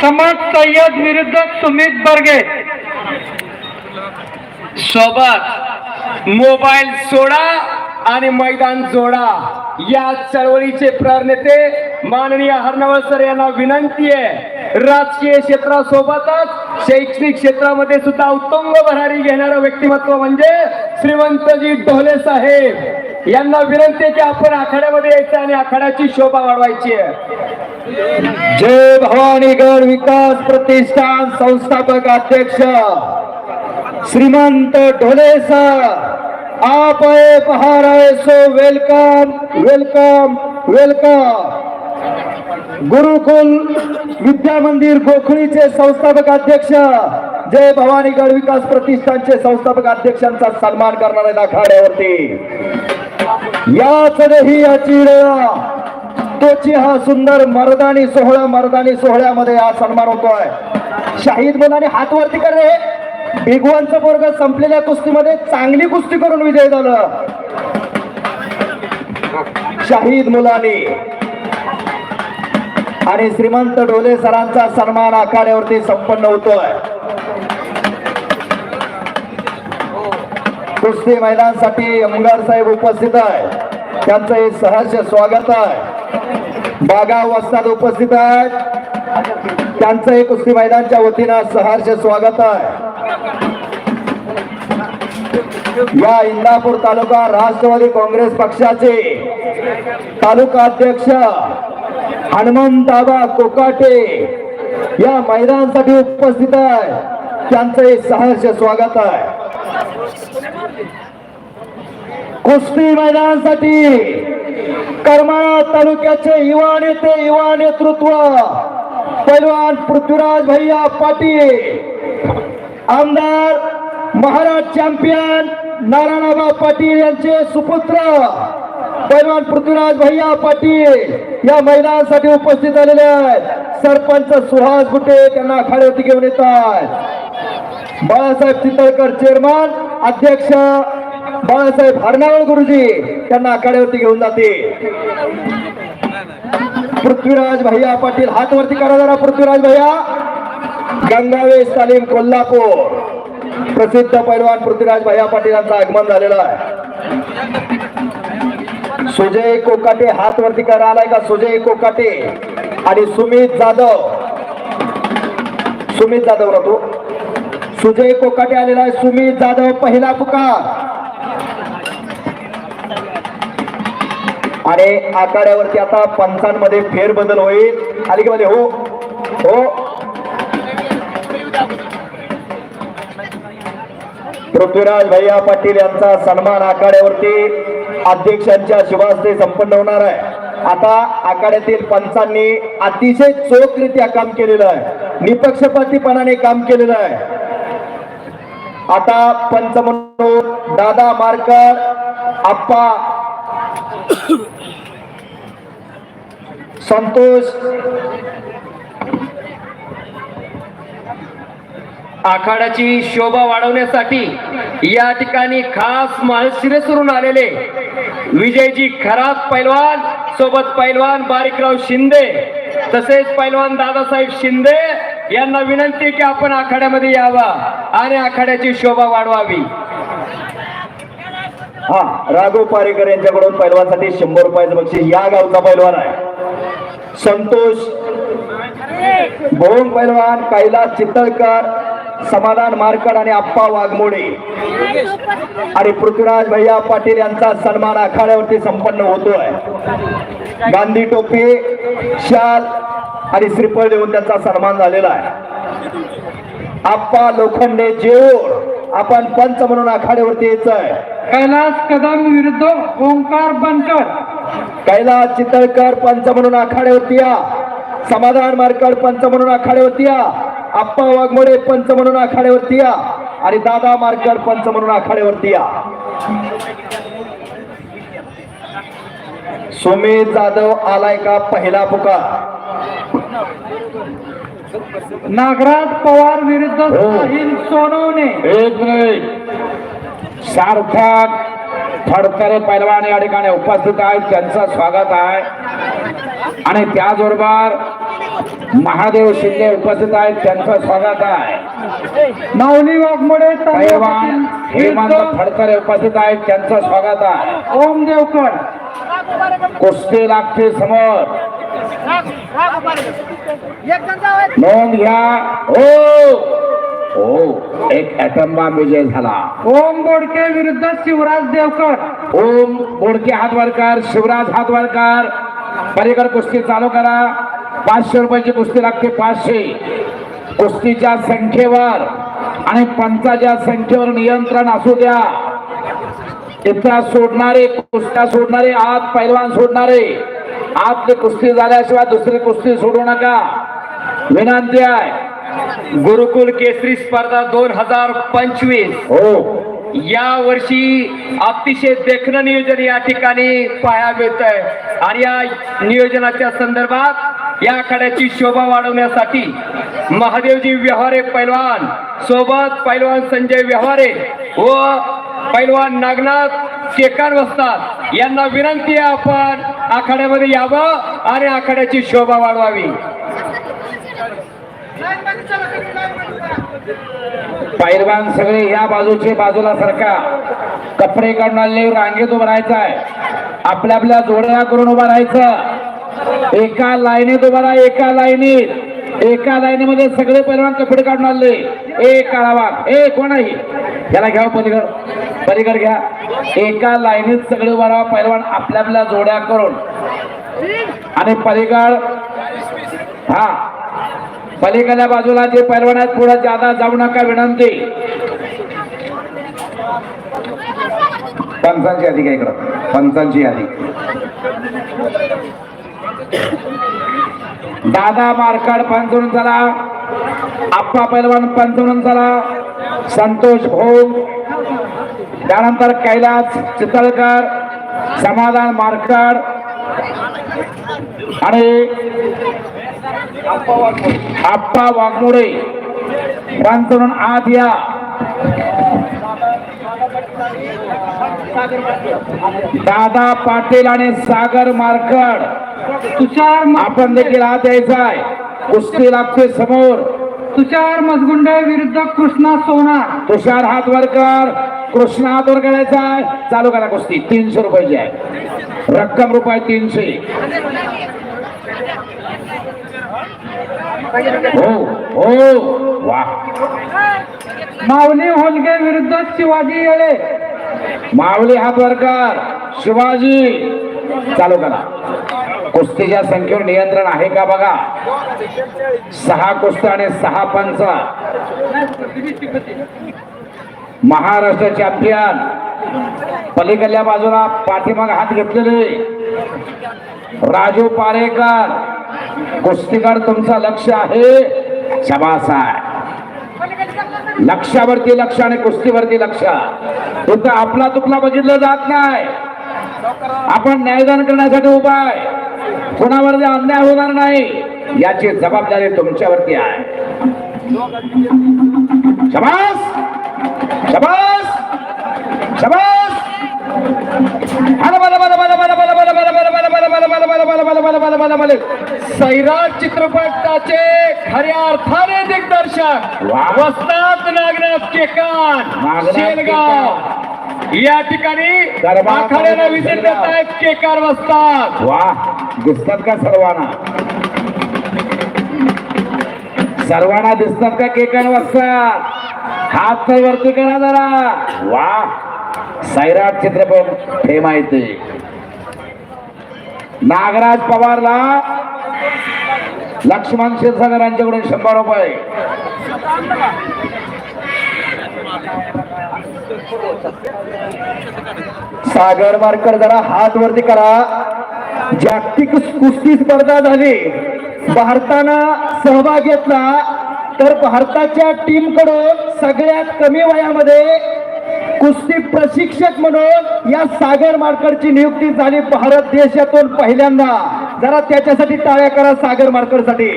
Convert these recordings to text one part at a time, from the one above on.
समज सय्यद विरुद्ध सुमित बर्गे. सोबत मोबाईल सोडा आणि मैदान जोडा. या चळवळीचे प्रणेते माननीय हरनवळ सर यांना विनंती आहे. राजकीय क्षेत्रासोबतच शैक्षणिक क्षेत्रामध्ये सुद्धा उत्तुंग भरारी घेणारं व्यक्तिमत्व म्हणजे श्रीमंतजी ढोले साहेब. यांना विनंती की आपण आखाड्यामध्ये यायचं आणि आखाड्याची शोभा वाढवायची आहे. जय भवानी गड विकास प्रतिष्ठान संस्थापक अध्यक्ष श्रीमंत ढोले सर आप आए so welcome welcome welcome Gurukul Vidya Mandir गोखळीचे संस्थापक अध्यक्ष जय भवानी गड विकास प्रतिष्ठानचे संस्थापक अध्यक्षांचा सन्मान करणार आहेत आखाड्यावरती. याच ही याची तोची हा सुंदर मर्दानी सोहळा मर्दानी सोहळ्यामध्ये हा सन्मान होतोय. शाहीद मुलाने हात वरती कर रे भिगवानचं वर्ग संपलेल्या कुस्तीमध्ये चांगली कुस्ती करून विजय झालं. शाहीद मुलाने. आणि श्रीमंत डोले सरांचा सन्मान आखाड्यावरती संपन्न होतोय. कुस्ती महिलांसाठी अमगार साहेब उपस्थित आहे. त्यांचं हे सहर्ष स्वागत आहे. बागा वस्ताद उपस्थित आहेत. त्यांचं हे कुस्ती मैदानच्या वतीनं सहर्ष स्वागत आहे. या इंदापूर तालुका राष्ट्रवादी काँग्रेस पक्षाचे तालुका अध्यक्ष हनुमंताबा कोकाटे या मैदानासाठी उपस्थित आहे. त्यांचं हे सहर्ष स्वागत आहे. कुस्ती मैदानासाठी करमाळा तालुक्याचे युवा नेते युवा नेतृत्व पैलवान पृथ्वीराज भैया पाटील आमदार महाराज चॅम्पियन नारायणाबा पाटील यांचे सुपुत्र पैलवान पृथ्वीराज भैया पाटील या मैदानासाठी उपस्थित झालेले आहेत. सरपंच सुहास गुटे त्यांना आखाड्यावरती घेऊन येत आहेत. बाळासाहेब चितळकर चेअरमन अध्यक्ष बाळासाहेब हरणावळ गुरुजी त्यांना आखाड्यावरती घेऊन जाते. पृथ्वीराज भैया पाटील हात वरती करा जरा पृथ्वीराज भैया. गंगावेश तालीम कोल्हापूर. प्रसिद्ध पैलवान पृथ्वीराज भैया पाटील यांचं आगमन झालेलं आहे. सुजय कोकाटे हात वरती करा आलाय का सुजय कोकाटे? आणि सुमित जाधव. सुमित जाधव राहतो सुजय कोकाटे आलेला आहे सुमित जाधव पहिला पुकार. आणि आखाड्यावरती आता पंचांमध्ये फेरबदल होईल. आली की म्हणजे हो हो. पृथ्वीराज भैया पाटील यांचा सन्मान आखाड्यावरती अध्यक्षांच्या शुभास्ते संपन्न होणार आहे. आता आखाड्यातील पंचांनी अतिशय चोखरित्या काम केलेलं आहे. निपक्षपातीपणाने काम केलेलं आहे. आता पंच म्हणून दादा मारकर आप्पा संतोष. आखाड्याची शोभा वाढवण्यासाठी या ठिकाणी खास माळशिरसवरून आलेले विजयजी खरात पैलवान सोबत पैलवान बारीकराव शिंदे तसेच पैलवान दादासाहेब शिंदे यांना विनंती की आपण आखाड्यामध्ये यावा आणि आखाड्याची शोभा वाढवावी. हा राघव पारेकर यांच्याकडून पैलवानसाठी शंभर रुपयाचं बक्षीस या गावचा पैलवान आहे. संतोष भोंग पैलवान कैलास चितळकर समाधान मारकड आणि आप्पा वाघमोडे. आणि पृथ्वीराज भैया पाटील यांचा सन्मान आखाड्यावरती संपन्न होतोय. गांधी टोपी शाल आणि श्रीफळ देऊन त्यांचा सन्मान झालेला आहे. आप्पा लोखंडे जेऊर आपण पंच म्हणून आखाड्यावरती यायचंय. कैलास कदम विरुद्ध ओंकार बनकर. कैलास चितळकर पंच म्हणून आखाड्यावरती या समाधान मार्कड पंच म्हणून आखाड्यावरती या आप्पा वाघमोडे पंच म्हणून आखाड्यावरती या आणि दादा मार्कड पंच म्हणून आखाड्यावरती या सुमित जाधव आलाय का पहिला पुकार? नागराज पवार विरुद्ध हो. सोनवणे. एक सार्थक फडतरे पैलवान या ठिकाणी उपस्थित आहेत. त्यांचं स्वागत आहे. आणि त्याचबरोबर महादेव शिंदे उपस्थित आहेत. त्यांचं स्वागत आहे. माऊली वाघमोडे पैलवान हेमंत फडकर उपस्थित आहेत. त्यांचं स्वागत आहे. ओम देवकर कुस्ती लागते समोर. नोंद घ्या. हो! हो एक बॉम्ब विजय झाला. ओम बोडके विरुद्ध शिवराज देवकर. ओम बोडके हातवरकर शिवराज हातवरकर. पलीकड कुस्ती चालू करा. पाचशे रुपयाची कुस्ती लागते पाचशे. कुस्तीच्या संख्येवर आणि पंचाच्या संख्येवर नियंत्रण असू द्या. इथं सोडणारे कुस्त्या सोडणारे आत पैलवान सोडणारे आतली कुस्ती झाल्याशिवाय दुसरी कुस्ती सोडू नका. विनंती आहे. गुरुकुल केसरी स्पर्धा दोन हजार पंचवीस. हो. या वर्षी अतिशय देखणं नियोजन या ठिकाणी पाहायला मिळत आहे आणि या नियोजनाच्या संदर्भात या आखाड्याची शोभा वाढवण्यासाठी महादेवजी व्यवहारे पैलवान सोबत पैलवान संजय व्यवहारे व पैलवान नागनाथ केकान वसतात यांना विनंती आहे आपण आखाड्यामध्ये यावं आणि आखाड्याची शोभा वाढवावी. पैलवान सगळे या बाजूचे बाजूला सरका. कपडे काढून आले रांगेत उभं राहायचं आहे आपल्या आपल्या जोड्या करून उभं राहायचं. एका लाईनीत उभं राहा एका लाईनीत. एका लाईनीमध्ये सगळे पैलवान कपडे काढून आले. ए काळावा ए कोण आहे? याला घ्या हो, पलीकड. पलीकड घ्या. एका लाईनीत सगळे उभं राहा पैलवान आपल्या आपल्या जोड्या करून. आणि पलीकड हा पलीकडल्या बाजूला जे पैलवान आहेत पुढे जादा जाऊ नका विनंती. पंचांची यादी काय इकडं. पंचांची यादी. दादा मार्काड पंचवून चला आप्पा पैलवान पंचवून चला संतोष भोग त्यानंतर कैलास चितळकर समाधान मार्काड. आणि आप्पा वाघमोडे. पंचवून आत या. दादा पाटील आणि सागर मार्कड. तुषार आपण देखील आत यायचा आहे कुस्ती लागते समोर. तुषार मजगुंडे विरुद्ध कृष्णा सोनार. तुषार हात वर कर कृष्ण हात वर करायचा आहे. चालू करा कुस्ती. तीनशे रुपयाची आहे. रक्कम रुपये तीनशे. हो हो. वा. माऊली होलगे विरुद्ध शिवाजी येळे. माऊली हात वर कर शिवाजी. चालू करा. कुस्तीच्या संख्येवर नियंत्रण आहे का बघा? सहा कुस्त्या आणि सहा पंच. महाराष्ट्र चॅम्पियन. पलीकडल्या बाजूला पाठीमाग हात घेतलेले. राजू पारेकर. कुस्तीकर तुमचं लक्ष आहे. शबास लक्षावरती लक्ष आणि कुस्तीवरती लक्ष. इथं आपला तुकला बघितलं जात नाही. आपण न्यायदान करण्यासाठी उभा आहे. अन्याय होणार नाही. याची जबाबदारी तुमच्यावरती आहे. शबास! शबास! शबास! बल बल बल बल बल बल. सैराट चित्रपटाचे खऱ्या अर्थाने दिग्दर्शक वसनाथ नागनाथ केकान शेलगाव. या ठिकाणी आखाड्याला विजय देत आहेत केकार वसतात वा दिसतात का सर्वांना? सर्वांना दिसतात का केकण वाजतात हात वरती करा जरा. वा सैराट चित्रपट हे माहिती नागराज पवारला लक्ष्मण क्षीरसागर यांच्याकडून शंभर रुपये. सागर वारकर जरा हात वरती करा. जागतिक कुस्ती स्पर्धा झाली. भारतानं सहभाग घेतला. तर भारताच्या टीमकडून सगळ्यात कमी वयामध्ये कुस्ती प्रशिक्षक म्हणून या सागर मार्करची नियुक्ती झाली. भारत देशातून पहिल्यांदा. जरा त्याच्यासाठी टाळ्या करा सागर मार्करसाठी.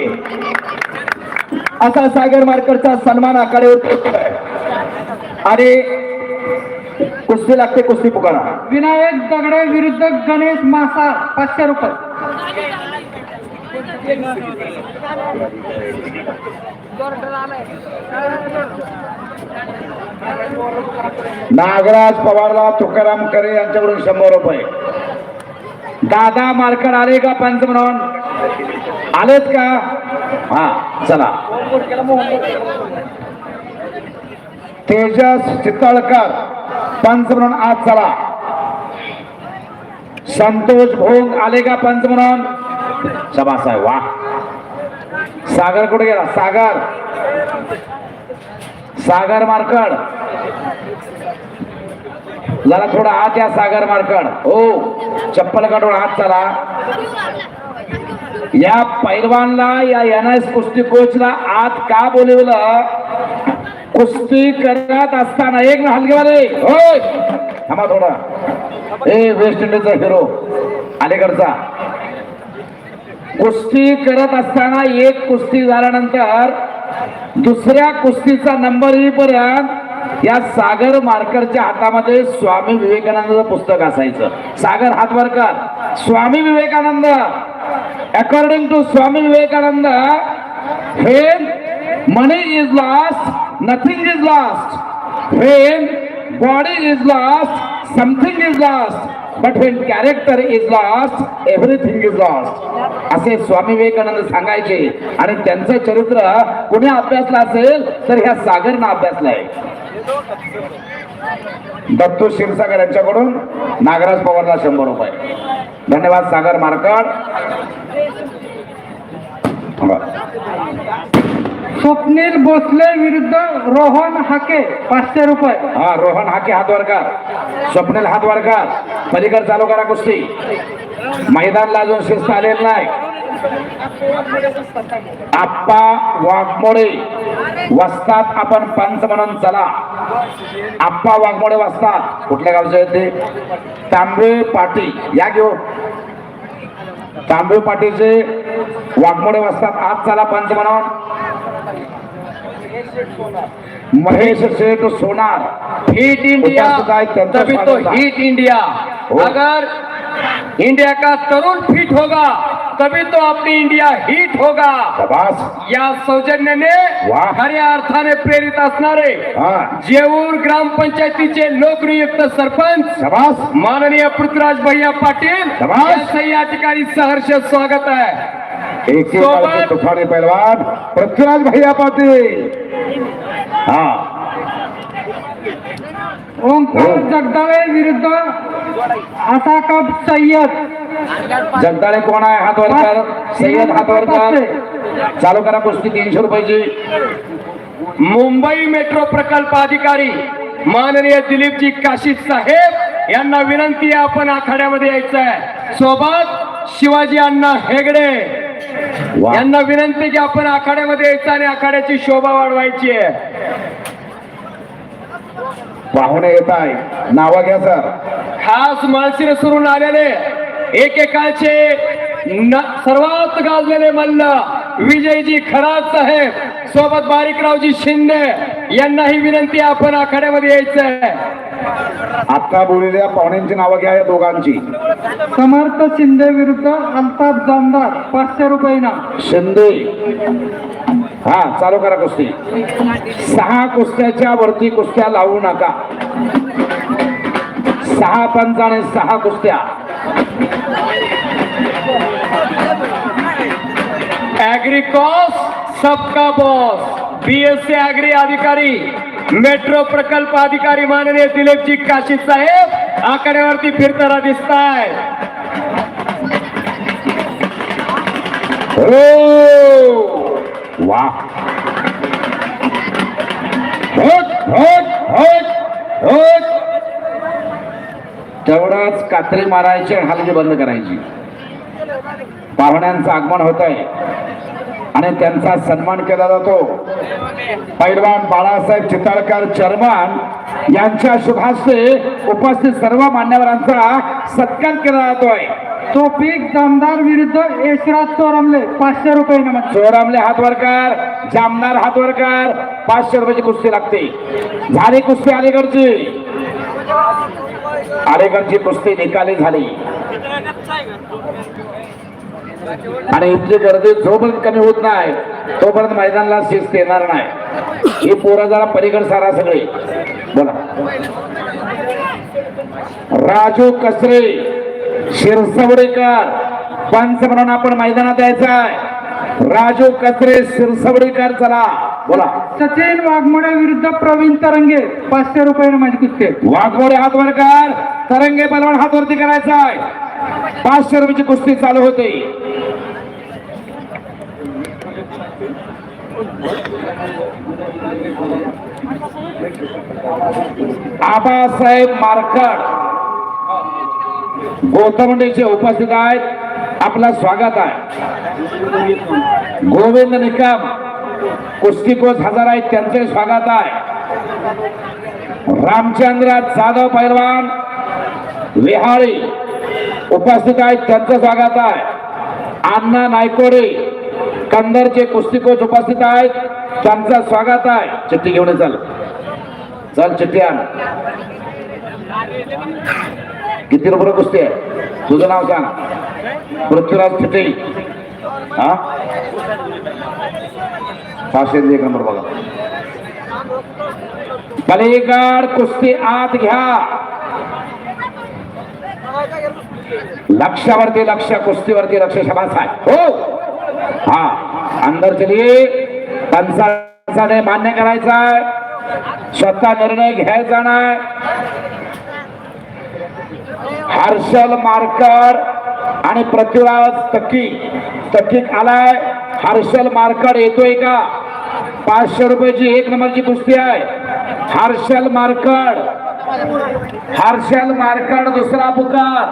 असा सागर मार्करचा सन्मान होतोय. आणि कुस्ती लागते कुस्ती पुकारा विनायक दगडे विरुद्ध गणेश मासाळ पाचशे रुपये. नागराज पवारला तुकाराम करे यांच्याकडून शंभर रुपये. दादा मार्कर आले का पंच म्हणून? आलेत का? हा चला. तेजस चितळकर पंच म्हणून आज चला. संतोष भोंग आले का पंच म्हणून? शबास वा. सागर कुठे गेला? सागर. सागर मार्कड जरा थोडा आत या सागर मारकड हो चप्पल काढून आत चला. या पैलवानला या एन एस कुस्ती कोचला आत का बोलवलं? कुस्ती करत असताना एक हलगेवाले. होय. थांबा थोडा. ए वेस्ट इंडिजचा हिरो अलीकडचा. कुस्ती करत असताना एक कुस्ती झाल्यानंतर दुसऱ्या कुस्तीचा नंबर येईपर्यंत या सागर मार्करच्या हातामध्ये स्वामी विवेकानंदाचं पुस्तक असायचं. सागर हातवारकर स्वामी विवेकानंद. अकॉर्डिंग टू स्वामी विवेकानंद हे money is lost nothing is last हे body is lost something is last but when character is lost everything is lost असे स्वामी विवेकानंद सांगायचे. आणि त्यांचं चरित्र कुणी अभ्यासलं असेल तर ह्या सागरनं अभ्यासलंय दत्तू क्षीरसागर यांच्याकडून नागराज पवारला शंभर रुपये. धन्यवाद सागर मारकड. स्वप्नील भोसले विरुद्ध रोहन हाके पाचशे रुपये. हा रोहन हाके हातवरकर स्वप्नील हातवरकर पलीकड चालू करा कुस्ती. मैदानला अजून शिस्त आलेलं नाही. आप्पा वाघमोडे वस्तात आपण पंच म्हणून चला. आप्पा वाघमोडे वस्तात. कुठल्या गावचे आहेत ते? तांबे पाटी या घेऊ. तांबे पाटीचे वाघमोडे वस्तात. आज चला पंच म्हणून. महेश शेठ सोनार। हिट इंडिया तभी तो. हिट इंडिया हो. अगर इंडिया का तरुण फिट होगा तभी तो अपनी इंडिया हिट होगा। या सौजन्याने. खऱ्या अर्थाने प्रेरित असणारे जेऊर ग्रामपंचायतीचे लोकनियुक्त सरपंच माननीय पृथ्वीराज भैया पाटील या ठिकाणी सहर्ष स्वागत आहे. पैलवान पृथ्वीराज भैया पाटील. हा. ओंकार जगदाळे विरुद्ध असाकब सय्यद. जगदाळे कोण आहे? हातवरकर सय्यद हातवरकर चालू करा कुस्ती तीनशे रुपयाची. मुंबई मेट्रो प्रकल्प अधिकारी माननीय दिलीपजी काशीद साहेब यांना विनंती आहे आपण आखाड्यामध्ये यायचं आहे सोबत शिवाजी अण्णा हेगडे. यांना विनंती की आपण आखाड्यामध्ये यायचं आणि आखाड्याची शोभा वाढवायची आहे. पाहुणे येत आहे. नाव घ्या सर. खास माळशिरसवरून आलेले एकेकाळचे न- सर्वात गाजलेले मल्ल विजयजी खरात साहेब सोबत बारीकरावजी शिंदे यांनाही विनंती आपण आखाड्यामध्ये यायचं आहे आता बोललेल्या पाहुण्यांची नावं घ्या या दोघांची. समर्थ शिंदे विरुद्ध अल्ताफ जामदार पाचशे रुपये ना शिंदे. हा चालू करा कुस्ती. सहा कुस्त्याच्या वरती कुस्त्या लावू नका. सहा पंच आणि सहा कुस्त्या. ऍग्रिकॉस सबका बॉस बीएससी ऍग्री अधिकारी मेट्रो प्रकल्प अधिकारी माननीय दिलीपजी काशीद साहेब आकड्यावरती फिरताना दिसत आहे हो. वा. होट, तेवढाच कात्री मारायची आणि हलगी बंद करायची. पाहुण्यांचं आगमन होत आहे आणि त्यांचा सन्मान केला जातो. पैलवान बाळासाहेब चितळकर चर्मान यांच्या शुभास्ते उपस्थित सर्व मान्यवरांचा सत्कार केला जातोय. तोफिक जामदार विरुद्ध यशराज चोरामले पाचशे रुपये नमस्कार. चोरामले हातवरकर जामदार हातवरकर पाचशे रुपयाची कुस्ती लागते. झाली कुस्ती अलीकडची. अलीकडची कुस्ती निकाली झाली. आणि इथली गर्दी जोपर्यंत कमी होत नाही तोपर्यंत मैदानाला शिस्त येणार नाही. ही पोरं जरा पलीकड सारा सगळे. बोला. राजू कसरे. शिरसवडीकर पंच म्हणून आपण मैदानात यायचं आहे. राजू कसरे शिरसवडीकर चला बोला. सचिन वाघमोडे विरुद्ध प्रवीण तरंगे पाचशे रुपये माझी कुस्ती. वाघमोडे हात वर कर. तरंगे बलवान हात वरती करायचा आहे. पाचशे रुपयाची कुस्ती चालू होते. आबासाहेब मारकड गोतमंडीचे उपस्थित आहेत. आपला स्वागत आहे. गोविंद निकम कुस्ती कोच हजार आहेत त्यांचे स्वागत आहे. रामचंद्र जाधव पैलवान विहाळी उपस्थित आहेत त्यांचं स्वागत आहे. अण्णा नायकोडे कंदरचे कुस्ती कोच उपस्थित आहेत त्यांचं स्वागत आहे. चिठ्ठी घेऊन ये चल. चल चिठ्ठी आण. किती रुपये कुस्ती आहे? तुझं नाव सांग. पृथ्वीराज चिठ्ठी हा? पाचशे एक नंबर बघा. पलीकड कुस्ती आत घ्या. लक्षावरती लक्ष कुस्तीवरती लक्ष शबास आहे हो! हा अंदर चलिए पंचाने मान्य करायचा स्वतः निर्णय घ्यायचा नाही. हर्षल मारकर आणि पृथ्वीराज तक्की तक्कीक आलाय. हर्षल मारकर येतोय का? पाचशे रुपयाची एक नंबरची कुस्ती आहे. हर्षल मारकड हर्षल मारकड दुसरा पुकार.